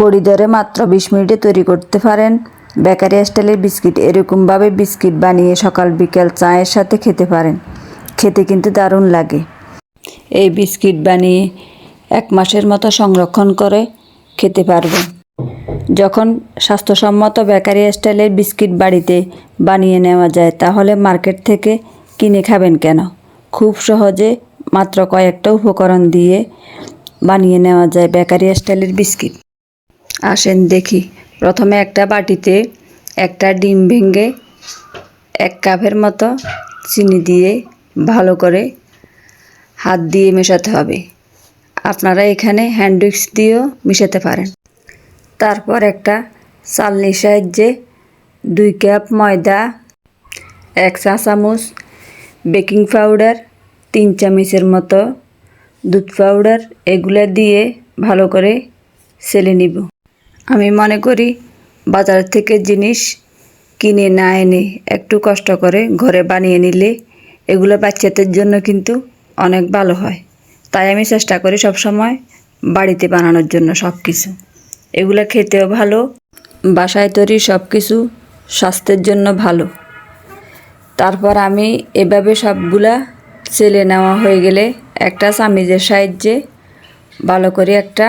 গড়ি ধরে মাত্র বিশ মিনিটে তৈরি করতে পারেন। বেকারি স্টাইলের বিস্কিট এরকমভাবে বিস্কিট বানিয়ে সকাল বিকেল চায়ের সাথে খেতে পারেন। খেতে কিন্তু দারুণ লাগে। এই বিস্কিট বানিয়ে এক মাসের মতো সংরক্ষণ করে খেতে পারবেন। যখন স্বাস্থ্যসম্মত বেকারি স্টাইলের বিস্কিট বাড়িতে বানিয়ে নেওয়া যায়, তাহলে মার্কেট থেকে কিনে খাবেন কেন? খুব সহজে মাত্র কয়েকটা উপকরণ দিয়ে বানিয়ে নেওয়া যায় বেকারি স্টাইলের বিস্কিট। আসেন দেখি। প্রথমে একটা বাটিতে একটা ডিম ভেঙে এক কাপের মতো চিনি দিয়ে ভালো করে হাত দিয়ে মেশাতে হবে। আপনারা এখানে হ্যান্ড দিয়েও মেশাতে পারেন। তারপর একটা চালনির সাহায্যে দুই কাপ ময়দা, এক চা চামচ বেকিং পাউডার, তিন চামচের মতো দুধ পাউডার এগুলো দিয়ে ভালো করে সেলে নিব। আমি মনে করি বাজার থেকে জিনিস কিনে না এনে একটু কষ্ট করে ঘরে বানিয়ে নিলে এগুলো বাচ্চাদের জন্য কিন্তু অনেক ভালো হয়। তাই আমি চেষ্টা করি সবসময় বাড়িতে বানানোর জন্য সব কিছু এগুলো খেতেও ভালো, বাসায় তৈরি সব কিছু স্বাস্থ্যের জন্য ভালো। তারপর আমি এভাবে সবগুলা চেলে নেওয়া হয়ে গেলে একটা চামিজের সাহায্যে ভালো করে একটা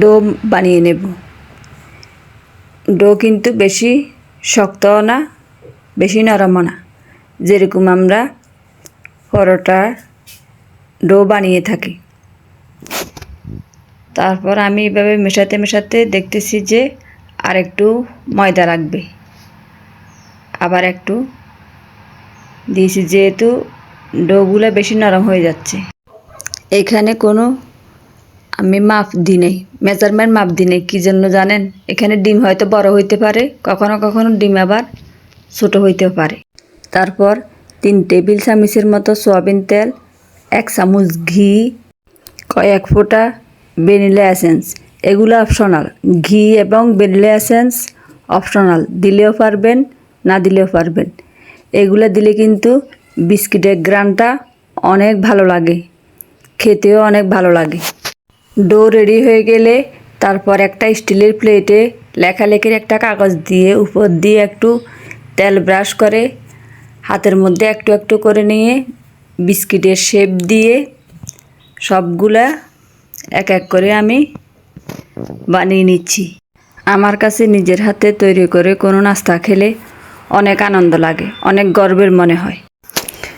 ডো বানিয়ে নেব। ডো কিন্তু বেশি শক্তও না, বেশি নরমও না। যেরকম আমরা পরোটার ডো বানিয়ে থাকি। তারপর আমি এভাবে মেশাতে মেশাতে দেখতেছি যে আর একটু ময়দা লাগবে। আবার একটু দিয়েছি, যেহেতু ডোগুলো বেশি নরম হয়ে যাচ্ছে। এখানে কোনো আমি মাপ দিই নেই। মেজারমেন্ট মাপ দিই নেই, কী জন্য জানেন? এখানে ডিম হয়তো বড় হইতে পারে, কখনো কখনো ডিম আবার ছোটো হইতে পারে। তারপর তিন টেবিল চামচের মতো সয়াবিন তেল, এক চামচ ঘি, কয়েক ফোঁটা ভ্যানিলা এসেন্স। এগুলো অপশনাল, ঘি এবং ভ্যানিলা এসেন্স অপশনাল। দিলেও পারবেন, না দিলেও পারবেন। এগুলো দিলে কিন্তু বিস্কিটের গ্রানটা অনেক ভালো লাগে, খেতেও অনেক ভালো লাগে। ডো রেডি হয়ে গেলে তারপর একটা স্টিলের প্লেটে লেখালেখির একটা কাগজ দিয়ে উপর দিয়ে একটু তেল ব্রাশ করে হাতের মধ্যে একটু একটু করে নিয়ে বিস্কিটের শেপ দিয়ে সবগুলা এক এক করে আমি বানিয়ে নিচ্ছি। আমার কাছে নিজের হাতে তৈরি করে কোনো নাস্তা খেলে অনেক আনন্দ লাগে, অনেক গর্বের মনে হয়।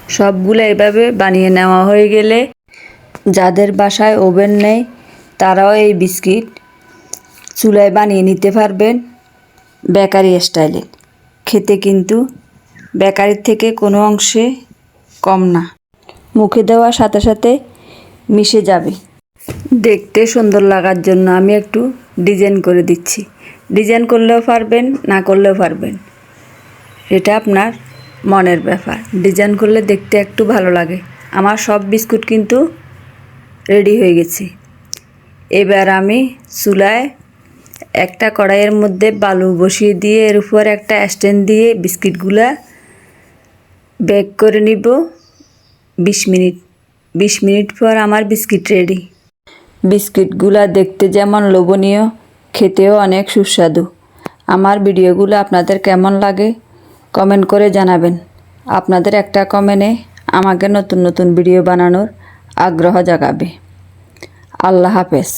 সবগুলো এভাবে বানিয়ে নেওয়া হয়ে গেলে যাদের বাসায় ওভেন নেই তারাও এই বিস্কিট চুলায় বানিয়ে নিতে পারবেন বেকারি স্টাইলে। খেতে কিন্তু বেকারির থেকে কোনো অংশে কম না। মুখে দেওয়ার সাথে সাথে মিশে যাবে। দেখতে সুন্দর লাগার জন্য আমি একটু ডিজাইন করে দিচ্ছি। ডিজাইন করলেও পারবেন, না করলেও পারবেন। এটা আপনার মনের ব্যাপার। ডিজাইন করলে দেখতে একটু ভালো লাগে। আমার সব বিস্কুট কিন্তু রেডি হয়ে গেছে। এবার আমি চুলায় একটা কড়াইয়ের মধ্যে বালু বসিয়ে দিয়ে এর উপর একটা স্ট্যান্ড দিয়ে বিস্কিটগুলা বেক করে নিব। বিশ মিনিট বিশ মিনিট পর আমার বিস্কিট রেডি। বিস্কিটগুলা দেখতে যেমন লোভনীয়, খেতেও অনেক সুস্বাদু। আমার ভিডিওগুলো আপনাদের কেমন লাগে কমেন্ট করে জানাবেন। আপনাদের একটা কমেন্টে আমাকে নতুন নতুন ভিডিও বানানোর আগ্রহ জাগাবে। আল্লাহ হাফেজ।